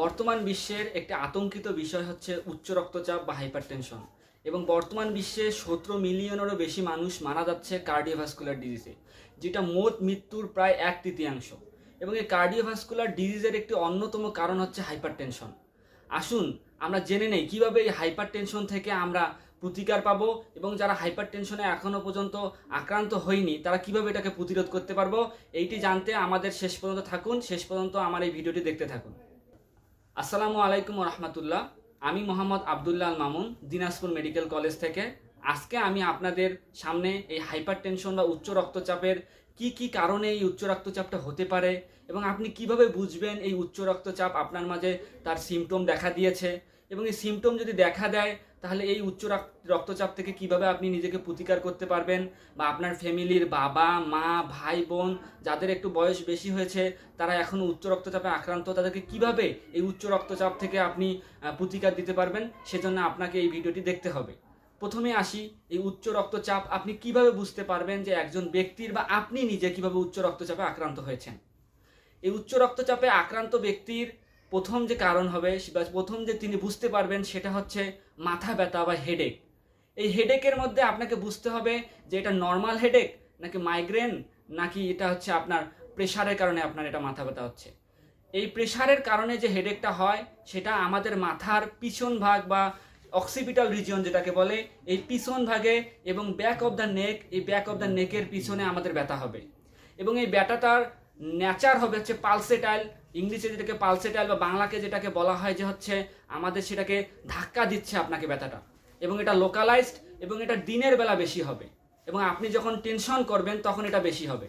বর্তমান বিশ্বের একটি আতঙ্কিত বিষয় হচ্ছে উচ্চ রক্তচাপ বা হাইপারটেনশন। এবং বর্তমান বিশ্বে সতেরো মিলিয়নেরও বেশি মানুষ মারা যাচ্ছে কার্ডিওভাস্কুলার ডিজিজে, যেটা মোট মৃত্যুর প্রায় এক তৃতীয়াংশ। এবং এই কার্ডিওভাস্কুলার ডিজিজের একটি অন্যতম কারণ হচ্ছে হাইপারটেনশন। আসুন, আমরা জেনে নেই কীভাবে এই হাইপারটেনশন থেকে আমরা প্রতিকার পাবো এবং যারা হাইপার টেনশনে এখনও পর্যন্ত আক্রান্ত হয়নি, তারা কীভাবে এটাকে প্রতিরোধ করতে পারব? এইটি জানতে আমাদের শেষ পর্যন্ত থাকুন। শেষ পর্যন্ত আমার এই ভিডিওটি দেখতে থাকুন। আসসালামু আলাইকুম রহমতুল্লাহ আমি মোহাম্মদ আবদুল্লাহ আল মামুন, দিনাজপুর মেডিকেল কলেজ থেকে। আজকে আমি আপনাদের সামনে এই হাইপার টেনশন বা উচ্চ রক্তচাপের কি কি কারণে এই উচ্চ রক্তচাপটা হতে পারে এবং আপনি কীভাবে বুঝবেন এই উচ্চ রক্তচাপ আপনার মাঝে তার সিমটম দেখা দিয়েছে এবং এই সিমটম যদি দেখা দেয় তাহলে এই উচ্চ রক- রক্তচাপ থেকে কীভাবে আপনি নিজেকে প্রতিকার করতে পারবেন? বা আপনার ফ্যামিলির বাবা, মা, ভাই, বোন যাদের একটু বয়স বেশি হয়েছে, তারা এখন উচ্চ রক্তচাপে আক্রান্ত, তাদেরকে কীভাবে এই উচ্চ রক্তচাপ থেকে আপনি প্রতিকার দিতে পারবেন? সেজন্য আপনাকে এই ভিডিওটি দেখতে হবে। প্রথমে আসি, এই উচ্চ রক্তচাপ আপনি কীভাবে বুঝতে পারবেন যে একজন ব্যক্তির বা আপনি নিজে কীভাবে উচ্চ রক্তচাপে আক্রান্ত হয়েছেন? এই উচ্চ রক্তচাপে আক্রান্ত ব্যক্তির প্রথম যে কারণ হবে, বা প্রথম যে তিনি বুঝতে পারবেন সেটা হচ্ছে মাথা ব্যথা বা হেডেক এই হেডেকের মধ্যে আপনাকে বুঝতে হবে যে এটা নর্মাল হেডেক নাকি মাইগ্রেন নাকি এটা হচ্ছে আপনার প্রেশারের কারণে আপনার এটা মাথা ব্যথা হচ্ছে। এই প্রেশারের কারণে যে হেডেকটা হয়, সেটা আমাদের মাথার পিছন ভাগ বা অক্সিপিটাল রিজিয়ন যেটাকে বলে, এই পিছন ভাগে এবং ব্যাক অফ দ্য নেক এই ব্যাক অফ দ্য নেকের পিছনে আমাদের ব্যথা হবে। এবং এই ব্যথাটার ন্যাচার হবে হচ্ছে পালসেটাইল ইংলিশে যেটাকে পালসেটাইল বা বাংলাকে যেটাকে বলা হয় যে হচ্ছে আমাদের সেটাকে ধাক্কা দিচ্ছে আপনাকে ব্যথাটা। এবং এটা লোকালাইজড এবং এটা দিনের বেলা বেশি হবে। এবং আপনি যখন টেনশন করবেন তখন এটা বেশি হবে।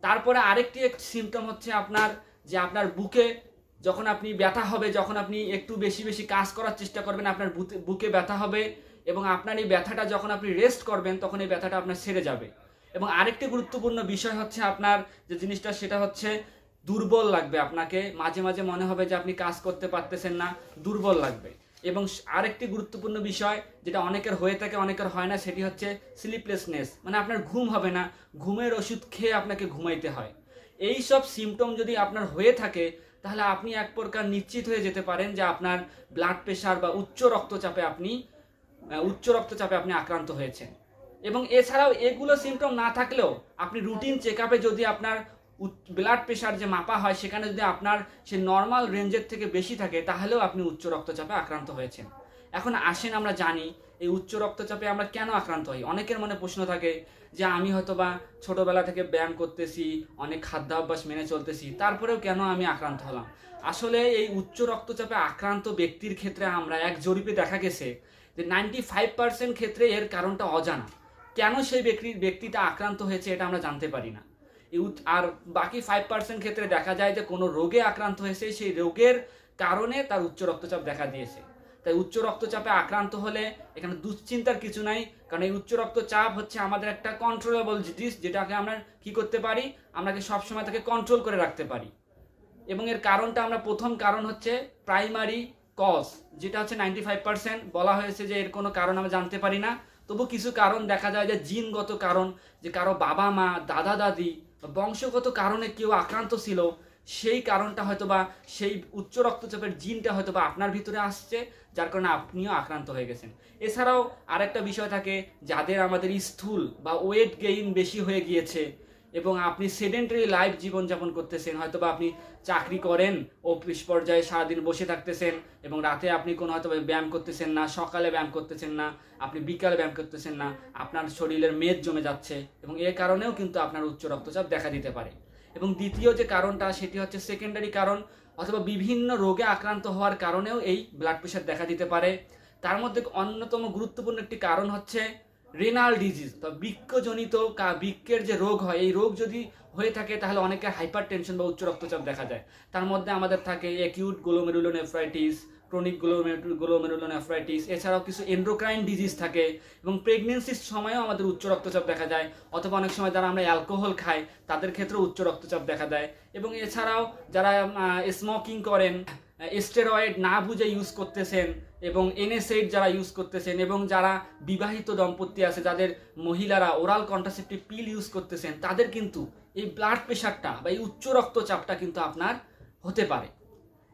তারপরে আরেকটি এক সিমটম হচ্ছে আপনার যে আপনার বুকে যখন আপনি ব্যথা হবে, যখন আপনি একটু বেশি বেশি কাজ করার চেষ্টা করবেন, আপনার বুকে ব্যথা হবে এবং আপনার এই ব্যথাটা যখন আপনি রেস্ট করবেন, তখন এই ব্যথাটা আপনার সেরে যাবে। এবং আরেকটি গুরুত্বপূর্ণ বিষয় হচ্ছে আপনার যে জিনিসটা, সেটা হচ্ছে দুর্বল লাগবে আপনাকে। মাঝে মাঝে মনে হবে যে আপনি কাজ করতে পারতেছেন না, দুর্বল লাগবে। এবং আরেকটি গুরুত্বপূর্ণ বিষয় যেটা অনেকের হয়ে থাকে, অনেকের হয় না, সেটি হচ্ছে স্লিপলেসনেস মানে আপনার ঘুম হবে না, ঘুমের ওষুধ খেয়ে আপনাকে ঘুমাইতে হয়। এই সব সিমটম যদি আপনার হয়ে থাকে, তাহলে আপনি এক প্রকার নিশ্চিত হয়ে যেতে পারেন যে আপনার ব্লাড প্রেশার বা উচ্চ রক্তচাপে আপনি উচ্চ রক্তচাপে আপনি আক্রান্ত হয়েছেন। এবং এছাড়াও এগুলো সিমটম না থাকলেও আপনি রুটিন চেক যদি আপনার ব্লাড প্রেশার যে মাপা হয়, সেখানে যদি আপনার সে নর্মাল রেঞ্জের থেকে বেশি থাকে, তাহলেও আপনি উচ্চ রক্তচাপে আক্রান্ত হয়েছেন। এখন আসেন, আমরা জানি এই উচ্চ রক্তচাপে আমরা কেন আক্রান্ত হই? অনেকের মনে প্রশ্ন থাকে যে, আমি হয়তো বা ছোটবেলা থেকে ব্যায়াম করতেছি, অনেক খাদ্যাভ্যাস মেনে চলতেছি, তারপরেও কেন আমি আক্রান্ত হলাম? আসলে এই উচ্চ রক্তচাপে আক্রান্ত ব্যক্তির ক্ষেত্রে আমরা এক জরিপে দেখা গেছে যে নাইনটি ফাইভ পার্সেন্ট ক্ষেত্রে এর কারণটা অজানা। কেন সেই ব্যক্তি, ব্যক্তিটা আক্রান্ত হয়েছে, এটা আমরা জানতে পারি না। আর বাকি ফাইভ পার্সেন্ট ক্ষেত্রে দেখা যায় যে কোনো রোগে আক্রান্ত হয়েছে, সেই রোগের কারণে তার উচ্চ রক্তচাপ দেখা দিয়েছে। তাই উচ্চ রক্তচাপে আক্রান্ত হলে এখানে দুশ্চিন্তার কিছু নাই, কারণ এই উচ্চ রক্তচাপ হচ্ছে আমাদের একটা কন্ট্রোলেবল জিনিস যেটাকে আমরা কি করতে পারি? আমরাকে সবসময় তাকে কন্ট্রোল করে রাখতে পারি। এবং এর কারণটা আমরা প্রথম কারণ হচ্ছে প্রাইমারি কজ যেটা হচ্ছে নাইনটি ফাইভ পার্সেন্ট বলা হয়েছে যে এর কোনো কারণ আমরা জানতে পারি না। তবু কিছু কারণ দেখা যায় যে জিনগত কারণ, যে কারও বাবা মা দাদা দাদি বংশগত কারণে কেউ আক্রান্ত ছিল, সেই কারণটা হয়তো বা সেই উচ্চ রক্তচাপের জিনটা হয়তো বা আপনার ভিতরে আসছে, যার কারণে আপনিও আক্রান্ত হয়ে গেছেন। এছাড়াও আরেকটা বিষয় থাকে, যাদের আমাদের স্থূল বা ওয়েট গেইন বেশি হয়ে গিয়েছে এবং আপনি সেডেন্টারি লাইফ জীবনযাপন করতেছেন হয়তো বা আপনি চাকরি করেন অফিস পর্যায়ে সারাদিন বসে থাকতেছেন এবং রাতে আপনি কোনো হয়তো ব্যায়াম করতেছেন না, সকালে ব্যায়াম করতেছেন না, আপনি বিকালে ব্যায়াম করতেছেন না, আপনার শরীরের মেদ জমে যাচ্ছে এবং এর কারণেও কিন্তু আপনার উচ্চ রক্তচাপ দেখা দিতে পারে। এবং দ্বিতীয় যে কারণটা, সেটি হচ্ছে সেকেন্ডারি কারণ অথবা বিভিন্ন রোগে আক্রান্ত হওয়ার কারণেও এই ব্লাড প্রেশার দেখা দিতে পারে। তার মধ্যে অন্যতম গুরুত্বপূর্ণ একটি কারণ হচ্ছে রেনাল ডিজিজ বৃক্ষজনিত কা- বৃক্কের যে রোগ হয়, এই রোগ যদি হয়ে থাকে, তাহলে অনেকের হাইপার টেনশন বা উচ্চ রক্তচাপ দেখা যায়। তার মধ্যে আমাদের থাকে অ্যাকিউট গ্লোমেরুলোনেফ্রাইটিস ক্রনিক গ্লোমেরুলোনেফ্রাইটিস এছাড়াও কিছু এন্ড্রোক্রাইন ডিজিজ থাকে এবং প্রেগনেন্সির সময়ও আমাদের উচ্চ রক্তচাপ দেখা যায়, অথবা অনেক সময় যারা আমরা অ্যালকোহল খাই, তাদের ক্ষেত্রেও উচ্চ রক্তচাপ দেখা দেয়। এবং এছাড়াও যারা স্মোকিং করেন স্টেরয়েড না বুঝে ইউজ করতেছেন এবং এনএসএইড যারা ইউজ করতেছেন এবং যারা বিবাহিত দম্পতি আছে, যাদের মহিলারা ওরাল কন্ট্রাসেপটিভ পিল ইউজ করতেছেন, তাদের কিন্তু এই ব্লাড প্রেশারটা বা এই উচ্চ রক্তচাপটা কিন্তু আপনার হতে পারে।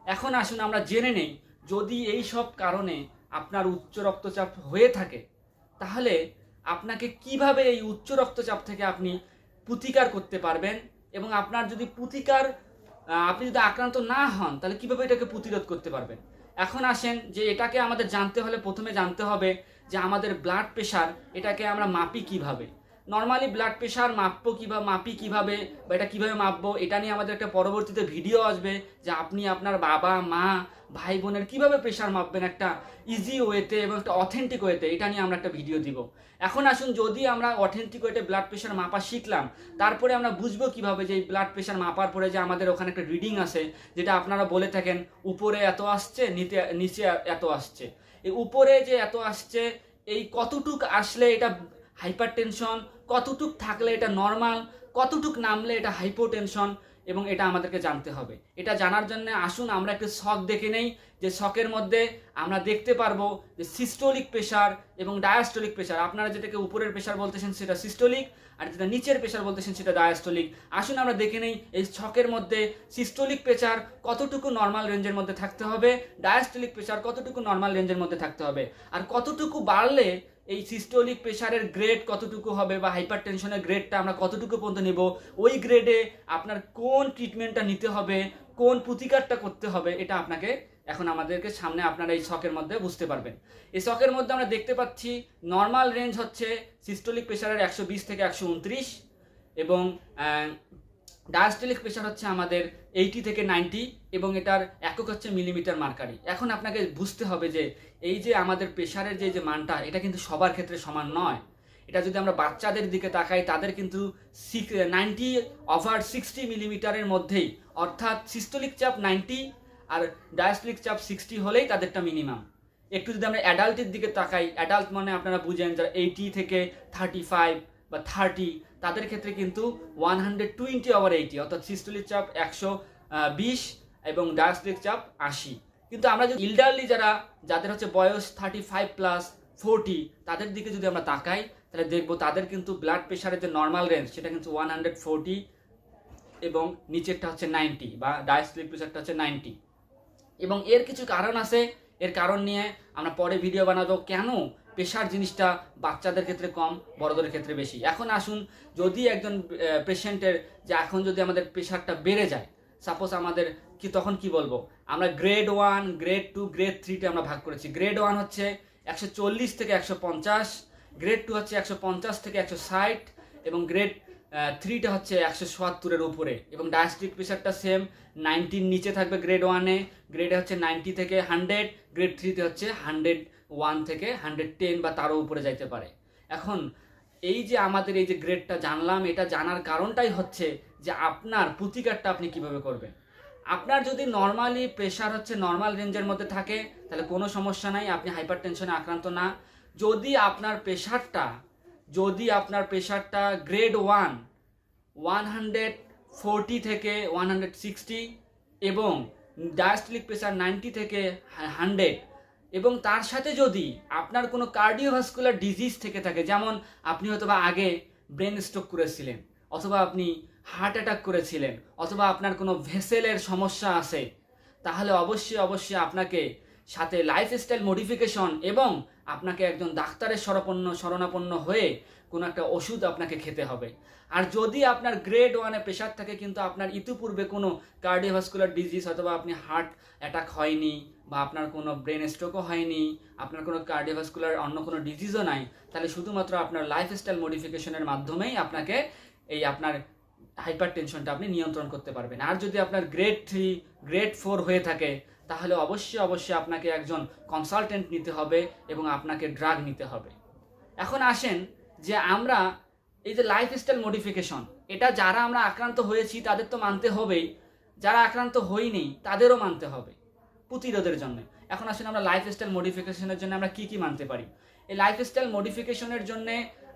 এখন আসুন আমরা জেনে নেই, যদি এই সব কারণে আপনার উচ্চ রক্তচাপ হয়ে থাকে, তাহলে আপনাকে কীভাবে এই উচ্চ রক্তচাপ থেকে আপনি প্রতিকার করতে পারবেন এবং আপনার যদি প্রতিকার আপনি যদি আক্রান্ত না হন, তাহলে কীভাবে এটাকে প্রতিরোধ করতে পারবেন? এখন আসেন যে এটাকে আমাদের জানতে হলে প্রথমে জানতে হবে যে আমাদের ব্লাড প্রেশার এটাকে আমরা মাপি কীভাবে। নর্মালি ব্লাড প্রেশার মাপবো কীভাবে, মাপি কীভাবে, বা এটা কীভাবে মাপবো, এটা নিয়ে আমাদের একটা পরবর্তীতে ভিডিও আসবে, যে আপনি আপনার বাবা, মা, ভাই বোনের কীভাবে প্রেশার মাপবেন একটা ইজি ওয়েতে এবং একটা অথেন্টিক ওয়েতে এটা নিয়ে আমরা একটা ভিডিও দিব। এখন আসুন, যদি আমরা অথেন্টিক ওয়েতে ব্লাড প্রেশার মাপা শিখলাম, তারপরে আমরা বুঝব কীভাবে যে ব্লাড প্রেশার মাপার পরে যে আমাদের ওখানে একটা রিডিং আছে, যেটা আপনারা বলে থাকেন, উপরে এত আসছে নিচে নিচে এত আসছে। এই উপরে যে এত আসছে, এই কতটুক আসলে এটা হাইপার টেনশন কতটুক থাকলে এটা নর্মাল কতটুক নামলে এটা হাইপোটেনশন এবং এটা আমাদেরকে জানতে হবে। এটা জানার জন্য আসুন, আমরা একটু শখ দেখে নেই যে শখের মধ্যে আমরা দেখতে পারব যে সিস্টোলিক প্রেশার এবং ডায়াস্টোলিক প্রেশার আপনারা যেটাকে উপরের প্রেশার বলতেছেন সেটা সিস্টোলিক আর যেটা নিচের প্রেশার বলতেছেন সেটা ডায়াস্টোলিক আসুন, আমরা দেখে নেই এই ছকের মধ্যে সিস্টোলিক প্রেশার কতটুকু নর্মাল রেঞ্জের মধ্যে থাকতে হবে ডায়াস্টোলিক প্রেশার কতটুকু নর্মাল রেঞ্জের মধ্যে থাকতে হবে। আর কতটুকু বাড়লে এই সিস্টোলিক প্রেশারের গ্রেড কতটুকু হবে বা হাইপার টেনশনের গ্রেডটা আমরা কতটুকু পর্যন্ত নেব, ওই গ্রেডে আপনার কোন ট্রিটমেন্টটা নিতে হবে, কোন প্রতিকারটা করতে হবে, এটা আপনাকে এখন আমাদেরকে সামনে আপনারা এই শখের মধ্যে বুঝতে পারবেন। এই শখের মধ্যে আমরা দেখতে পাচ্ছি নর্মাল রেঞ্জ হচ্ছে সিস্টোলিক প্রেশারের একশো বিশ থেকে একশো উনত্রিশ এবং ডায়াস্টোলিক প্রেশার হচ্ছে আমাদের এইটি থেকে নাইনটি এবং এটার একক হচ্ছে মিলিমিটার মার্কারি। এখন আপনাকে বুঝতে হবে যে এই যে আমাদের প্রেশারের যে যে মানটা, এটা কিন্তু সবার ক্ষেত্রে সমান নয়। এটা যদি আমরা বাচ্চাদের দিকে তাকাই, তাদের কিন্তু নাইনটি ওভার সিক্সটি মিলিমিটারের মধ্যেই, অর্থাৎ সিস্টোলিক চাপ নাইনটি আর ডায়াস্টোলিক চাপ সিক্সটি হলেই তাদেরটা মিনিমাম একটু যদি আমরা অ্যাডাল্টের দিকে তাকাই অ্যাডাল্ট মানে আপনারা বুঝেন যারা এইটি থেকে থার্টি ফাইভ বা থার্টি তাদের ক্ষেত্রে কিন্তু one hundred twenty over eighty অর্থাৎ সিস্টোলিক চাপ একশো বিশ এবং ডায়াস্টোলিক চাপ আশি। কিন্তু আমরা যদি ইল্ডারলি যারা, যাদের হচ্ছে বয়স থার্টি ফাইভ প্লাস ফোরটি তাদের দিকে যদি আমরা তাকাই, তাহলে দেখব তাদের কিন্তু ব্লাড প্রেশারের যে নর্মাল রেঞ্জ সেটা কিন্তু ওয়ান হান্ড্রেড ফোরটি এবং নিচেরটা হচ্ছে নাইনটি বা ডায়াস্টোলিক প্রেশারটা হচ্ছে নাইনটি এবং এর কিছু কারণ আছে, এর কারণ নিয়ে আমরা পরে ভিডিও বানাবো। কেন? প্রেশার জিনিসটা বাচ্চাদের ক্ষেত্রে কম, বড়দের ক্ষেত্রে বেশি। এখন আসুন, যদি একজন পেশেন্টের যে এখন যদি আমাদের প্রেশারটা বেড়ে যায় সাপোজ আমাদের কি, তখন কি বলব? আমরা grade one grade two grade থ্রিতে আমরা ভাগ করেছি। গ্রেড ওয়ান হচ্ছে একশো চল্লিশ থেকে একশো পঞ্চাশ গ্রেড টু হচ্ছে একশো পঞ্চাশ থেকে একশো ষাট, এবং গ্রেড থ্রিটা হচ্ছে একশো সত্তরের উপরে। এবং ডায়াস্টিক প্রেশারটা সেম নাইনটির নিচে থাকবে গ্রেড ওয়ানে গ্রেডে হচ্ছে নাইনটি থেকে হান্ড্রেড গ্রেড থ্রিতে হচ্ছে হান্ড্রেড ওয়ান থেকে হান্ড্রেড টেন বা তারও উপরে যাইতে পারে। এখন, এই যে আমাদের এই যে গ্রেডটা জানলাম, এটা জানার কারণটাই হচ্ছে যে আপনার প্রতিকারটা আপনি কীভাবে করবেন? আপনার যদি নর্মালি প্রেশার হচ্ছে নর্মাল রেঞ্জের মধ্যে থাকে, তাহলে কোনো সমস্যা নাই, আপনি হাইপার টেনশনে আক্রান্ত না। যদি আপনার প্রেশারটা যদি আপনার প্রেশারটা grade one one hundred forty থেকে ওয়ান হান্ড্রেড সিক্সটি এবং ডায়াস্টলিক প্রেশার নাইনটি থেকে হান্ড্রেড এবং তার সাথে যদি আপনার কোনো কার্ডিওভাস্কুলার ডিজিজ থেকে থাকে, যেমন আপনি হয়তো আগে ব্রেন স্ট্রোক করেছিলেন অথবা আপনি হার্ট অ্যাটাক করেছিলেন অথবা আপনার কোনো ভেসেলের সমস্যা আছে, তাহলে অবশ্যই অবশ্যই আপনাকে সাথে লাইফস্টাইল মডিফিকেশন এবং আপনাকে একজন ডাক্তারের শরণাপন্ন শরণাপন্ন হয়ে কোনো একটা ওষুধ আপনাকে খেতে হবে। আর যদি আপনার গ্রেড ওয়ানে প্রেশার থাকে কিন্তু আপনার ইতিপূর্বে কোনো কার্ডিওভাস্কুলার ডিজিজ অথবা আপনি হার্ট অ্যাটাক হয়নি বা আপনার কোনো ব্রেন স্ট্রোকও হয়নি, আপনার কোনো কার্ডিওভাস্কুলার অন্য কোনো ডিজিজও নাই, তাহলে শুধুমাত্র আপনার লাইফস্টাইল মডিফিকেশনের মাধ্যমেই আপনাকে এই আপনার হাইপার টেনশনটা আপনি নিয়ন্ত্রণ করতে পারবেন। আর যদি আপনার গ্রেড থ্রি গ্রেড ফোর হয়ে থাকে তাহলে অবশ্যই অবশ্যই আপনাকে একজন কনসালটেন্ট নিতে হবে এবং আপনাকে ড্রাগ নিতে হবে। এখন আসেন যে আমরা এই যে লাইফস্টাইল মডিফিকেশন এটা যারা আমরা আক্রান্ত হয়েছি তাদের তো মানতে হবেই। যারা আক্রান্ত হইনি তাদেরও মানতে হবে প্রতিরোধের জন্য। এখন আসলে আমরা লাইফস্টাইল মডিফিকেশনের জন্য আমরা কি কি মানতে পারি? এই লাইফস্টাইল মডিফিকেশনের জন্য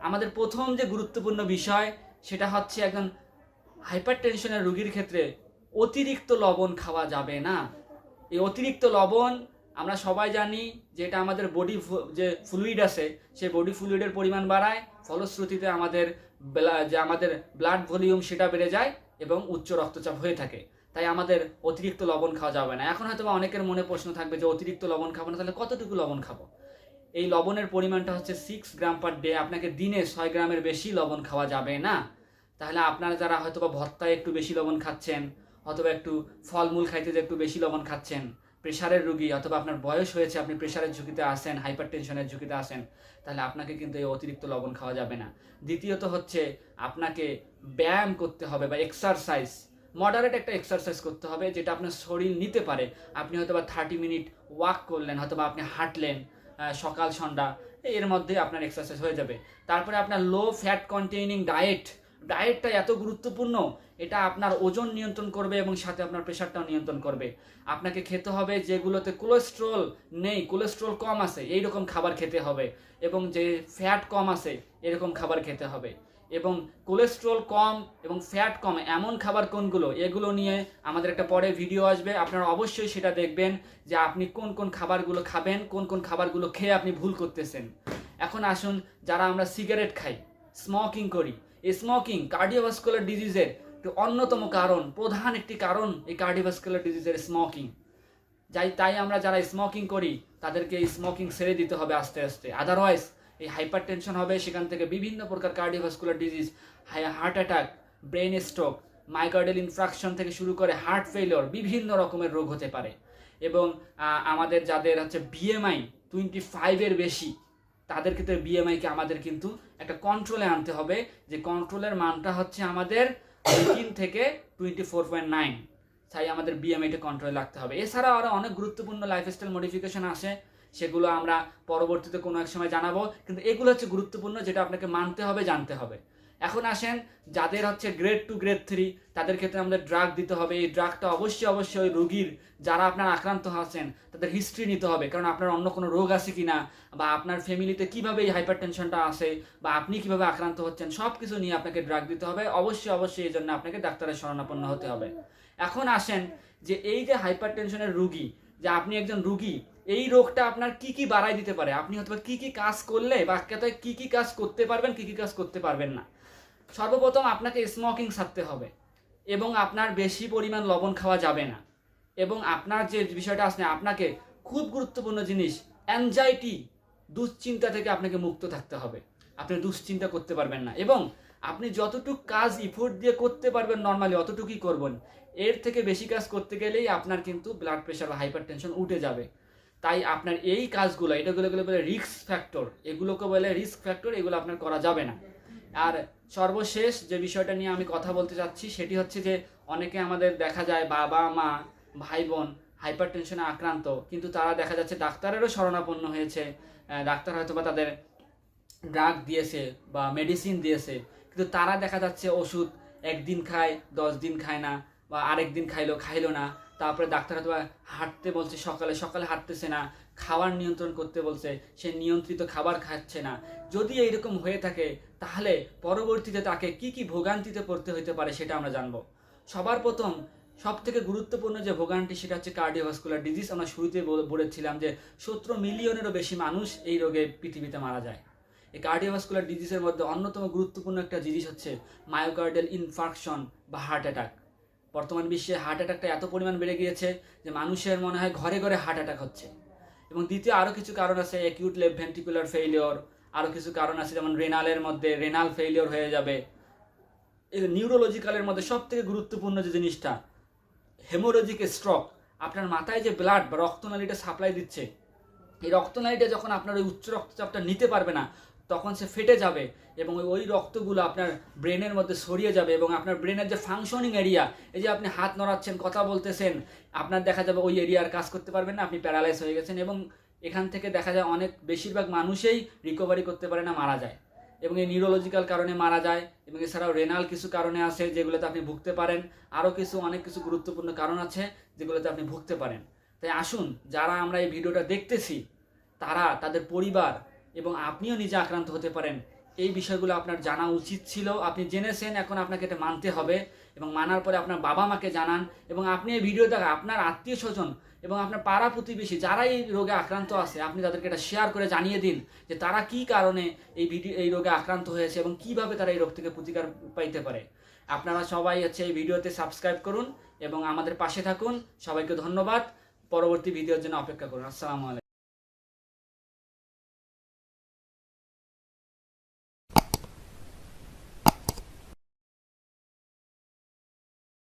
আমাদের প্রথম যে গুরুত্বপূর্ণ বিষয়, সেটা হচ্ছে একজন হাইপার টেনশনের রোগীর ক্ষেত্রে অতিরিক্ত লবণ খাওয়া যাবে না। এই অতিরিক্ত লবণ আমরা সবাই জানি যে এটা আমাদের বডি যে ফ্লুইড আছে, সেই বডি ফ্লুইডের পরিমাণ বাড়ায়, ফলশ্রুতিতে আমাদের যে আমাদের ব্লাড ভলিউম সেটা বেড়ে যায় এবং উচ্চ রক্তচাপ হয়ে থাকে। তাই আমাদের অতিরিক্ত লবণ খাওয়া যাবে না। এখন হয়তো অনেকের মনে প্রশ্ন থাকবে যে অতিরিক্ত লবণ খাব না, তাহলে কতটুকু লবণ খাব? এই লবণের পরিমাণটা হচ্ছে সিক্স গ্রাম পার ডে আপনাকে দিনে ছয় গ্রামের বেশি লবণ খাওয়া যাবে না। তাহলে আপনারা যারা হয়তো বা ভত্তায় একটু বেশি লবণ খাচ্ছেন অথবা একটু ফলমূল খাইতে যে একটু বেশি লবণ খাচ্ছেন, প্রেশারের রুগী অথবা আপনার বয়স হয়েছে, আপনি প্রেশারের ঝুঁকিতে আসেন হাইপার টেনশনের ঝুঁকিতে আসেন তাহলে আপনাকে কিন্তু এই অতিরিক্ত লবণ খাওয়া যাবে না। দ্বিতীয়ত হচ্ছে আপনাকে ব্যায়াম করতে হবে বা এক্সারসাইজ মডারেট একটা এক্সারসাইজ করতে হবে যেটা আপনার শরীর নিতে পারে। আপনি হয়তো বা থার্টি মিনিট ওয়াক করলেন হয়তো বা আপনি হাঁটলেন সকাল, সন্ধ্যা, এর মধ্যে আপনার এক্সারসাইজ হয়ে যাবে। তারপরে আপনার লো ফ্যাট কন্টেইনিং ডায়েট ডায়েটটা এত গুরুত্বপূর্ণ, এটা আপনার ওজন নিয়ন্ত্রণ করবে এবং সাথে আপনার প্রেশারটাও নিয়ন্ত্রণ করবে। আপনাকে খেতে হবে যেগুলোতে কোলেস্ট্রল নেই কোলেস্ট্রল কম আছে এই রকম খাবার খেতে হবে এবং যে ফ্যাট কম আছে, এরকম খাবার খেতে হবে। এবং কোলেস্ট্রল কম এবং ফ্যাট কম, এমন খাবার কোনগুলো? এগুলো নিয়ে আমাদের একটা পরে ভিডিও আসবে। আপনারা অবশ্যই সেটা দেখবেন যে আপনি কোন কোন খাবারগুলো খাবেন, কোন কোন খাবারগুলো খেয়ে আপনি ভুল করতেছেন। এখন আসুন, যারা আমরা সিগারেট খাই স্মোকিং করি স্মোকিং কার্ডিওভাস্কুলার ডিজিজের একটি অন্যতম কারণ, প্রধান একটি কারণ এই কার্ডিওভাস্কুলার ডিজিজের স্মোকিং যাই, তাই আমরা যারা স্মোকিং করি, তাদেরকে এই স্মোকিং ছেড়ে দিতে হবে আস্তে আস্তে। আদারওয়াইজ এই হাইপার টেনশন হবে, সেখান থেকে বিভিন্ন প্রকার cardiovascular disease heart attack brain stroke myocardial infarction থেকে শুরু করে হার্ট ফেলিওর বিভিন্ন রকমের রোগ হতে পারে। এবং আমাদের যাদের হচ্ছে বিএমআই টোয়েন্টি ফাইভের বেশি তাদের ক্ষেত্রে বিএমআইকে আমাদের কিন্তু একটা কন্ট্রোলে আনতে হবে। যে কন্ট্রোলের মানটা হচ্ছে আমাদের তিন থেকে টোয়েন্টি ফোর পয়েন্ট নাইন তাই আমাদের বিএমআইটা কন্ট্রোলে রাখতে হবে। এছাড়াও আরও অনেক গুরুত্বপূর্ণ লাইফস্টাইল মডিফিকেশন আসে। সেগুলো আমরা পরবর্তীতে কোনো এক সময় জানাব। কিন্তু এগুলো হচ্ছে গুরুত্বপূর্ণ, যেটা আপনাকে মানতে হবে, জানতে হবে। এখন আসেন, যাদের হচ্ছে গ্রেড টু গ্রেড থ্রি তাদের ক্ষেত্রে আমাদের ড্রাগ দিতে হবে। এই ড্রাগটা অবশ্যই অবশ্যই ওই রোগীর, যারা আপনার আক্রান্ত আছেন, তাদের হিস্ট্রি নিতে হবে। কারণ আপনার অন্য কোনো রোগ আছে কিনা, বা আপনার ফ্যামিলিতে কীভাবে এই হাইপার টেনশনটা আসে বা আপনি কীভাবে আক্রান্ত হচ্ছেন সব কিছু নিয়ে আপনাকে ড্রাগ দিতে হবে। অবশ্যই অবশ্যই এই জন্য আপনাকে ডাক্তারের শরণাপন্ন হতে হবে। এখন আসেন যে এই যে হাইপার টেনশনের রুগী, যে আপনি একজন রুগী, এই রোগটা আপনার কি কি বাড়াই দিতে পারে? আপনি হয়তো কি কি কাজ করলে বা কি কি কাজ করতে পারবেন, কি কি কাজ করতে পারবেন না। সর্বপ্রথম আপনাকে স্মোকিং ছাড়তে হবে এবং আপনার বেশি পরিমাণ লবণ খাওয়া যাবে না। এবং আপনার যে বিষয়টা আসলে আপনাকে খুব গুরুত্বপূর্ণ জিনিস অ্যাংজাইটি দুশ্চিন্তা থেকে আপনাকে মুক্ত থাকতে হবে। আপনি দুশ্চিন্তা করতে পারবেন না এবং আপনি যতটুকু কাজ ইফোর্ট দিয়ে করতে পারবেন নর্মালি অতটুকুই করবেন। এর থেকে বেশি কাজ করতে গেলেই আপনার কিন্তু ব্লাড প্রেশার বা হাইপার টেনশন উঠে যাবে। তাই আপনার এই কাজগুলো এটাগুলো বলে রিস্ক ফ্যাক্টর এগুলোকে বলে রিস্ক ফ্যাক্টর এগুলো আপনার করা যাবে না। আর সর্বশেষ যে বিষয়টা নিয়ে আমি কথা বলতে চাচ্ছি সেটি হচ্ছে যে অনেকে আমাদের দেখা যায় বাবা, মা, ভাই, বোন হাইপার টেনশনে আক্রান্ত, কিন্তু তারা দেখা যাচ্ছে ডাক্তারেরও শরণাপন্ন হয়েছে। ডাক্তার হয়তো বা তাদের ড্রাগ দিয়েছে বা মেডিসিন দিয়েছে, কিন্তু তারা দেখা যাচ্ছে ওষুধ একদিন খায়, দশ দিন খায় না বা আরেক দিন খাইলো খাইলো না। তারপরে ডাক্তার হয়তো হাঁটতে বলছে সকালে সকালে হাঁটতেছে না। খাবার নিয়ন্ত্রণ করতে বলছে, সে নিয়ন্ত্রিত খাবার খাচ্ছে না। যদি এইরকম হয়ে থাকে, তাহলে পরবর্তীতে তাকে কি কি ভোগান্তিতে পড়তে হতে পারে সেটা আমরা জানব। সবার প্রথম সব থেকে গুরুত্বপূর্ণ যে ভোগান্তি সেটা হচ্ছে কার্ডিওভাস্কুলার ডিজিজ আমরা শুরুতে বলেছিলাম যে সতেরো মিলিয়নেরও বেশি মানুষ এই রোগে পৃথিবীতে মারা যায়। এই কার্ডিওভাস্কুলার ডিজিজের মধ্যে অন্যতম গুরুত্বপূর্ণ একটা জিনিস হচ্ছে মায়োকার্ডিয়াল ইনফার্কশন বা হার্ট অ্যাটাক বর্তমান বিশ্বে হার্ট অ্যাটাকটা এত পরিমাণ বেড়ে গিয়েছে যে মানুষের মনে হয় ঘরে ঘরে হার্ট অ্যাটাক হচ্ছে। এবং দ্বিতীয় আরও কিছু কারণ আছে অ্যাকিউট লেভ ভেন্টিকুলার ফেইলিওর আরও কিছু কারণ আছে, যেমন রেনালের মধ্যে রেনাল ফেইলিওর হয়ে যাবে। নিউরোলজিক্যালের মধ্যে সব থেকে গুরুত্বপূর্ণ যে জিনিসটা হেমোরোজিক স্ট্রক আপনার মাথায় যে ব্লাড বা রক্তনালীটা সাপ্লাই দিচ্ছে, এই রক্তনালীটা যখন আপনার ওই উচ্চ রক্তচাপটা নিতে পারবে না তখন সে ফেটে যাবে এবং ওই- রক্তগুলো আপনার ব্রেনের মধ্যে ছড়িয়ে যাবে এবং আপনার ব্রেনের যে ফাংশনিং এরিয়া এই যে আপনি হাত নড়াচ্ছেন, কথা বলতেছেন, আপনার দেখা যাবে ওই এরিয়ার কাজ করতে পারবেন না, আপনি প্যারালাইজ হয়ে গেছেন এবং এখান থেকে দেখা যায় অনেক বেশিরভাগ মানুষেই রিকভারি করতে পারে না, মারা যায়। এবং এই নিউরোলজিক্যাল কারণে মারা যায় এবং এছাড়াও রেনাল কিছু কারণে আছে যেগুলোতে আপনি ভুগতে পারেন। আরও কিছু, অনেক কিছু গুরুত্বপূর্ণ কারণ আছে যেগুলোতে আপনি ভুগতে পারেন। তাই আসুন, যারা আমরা এই ভিডিওটা দেখতেছি, তারা, তাদের পরিবার এবং আপনিও নিজে আক্রান্ত হতে পারেন। এই বিষয়গুলো আপনার জানা উচিত ছিল, আপনি জেনেছেন, এখন আপনাকে এটা মানতে হবে এবং মানার পরে আপনার বাবা মাকে জানান এবং আপনি এই ভিডিও দেখা আপনার আত্মীয় স্বজন এবং আপনার পাড়া প্রতিবেশী যারা এই রোগে আক্রান্ত আছে, আপনি তাদেরকে এটা শেয়ার করে জানিয়ে দিন যে তারা কি কারণে এই ভিডিও, এই রোগে আক্রান্ত হয়েছে এবং কীভাবে তারা এই রোগ থেকে প্রতিকার পাইতে পারে। আপনারা সবাই হচ্ছে এই ভিডিওতে সাবস্ক্রাইব করুন এবং আমাদের পাশে থাকুন। সবাইকে ধন্যবাদ। পরবর্তী ভিডিওর জন্য অপেক্ষা করুন। আসসালামু আলাইকুম।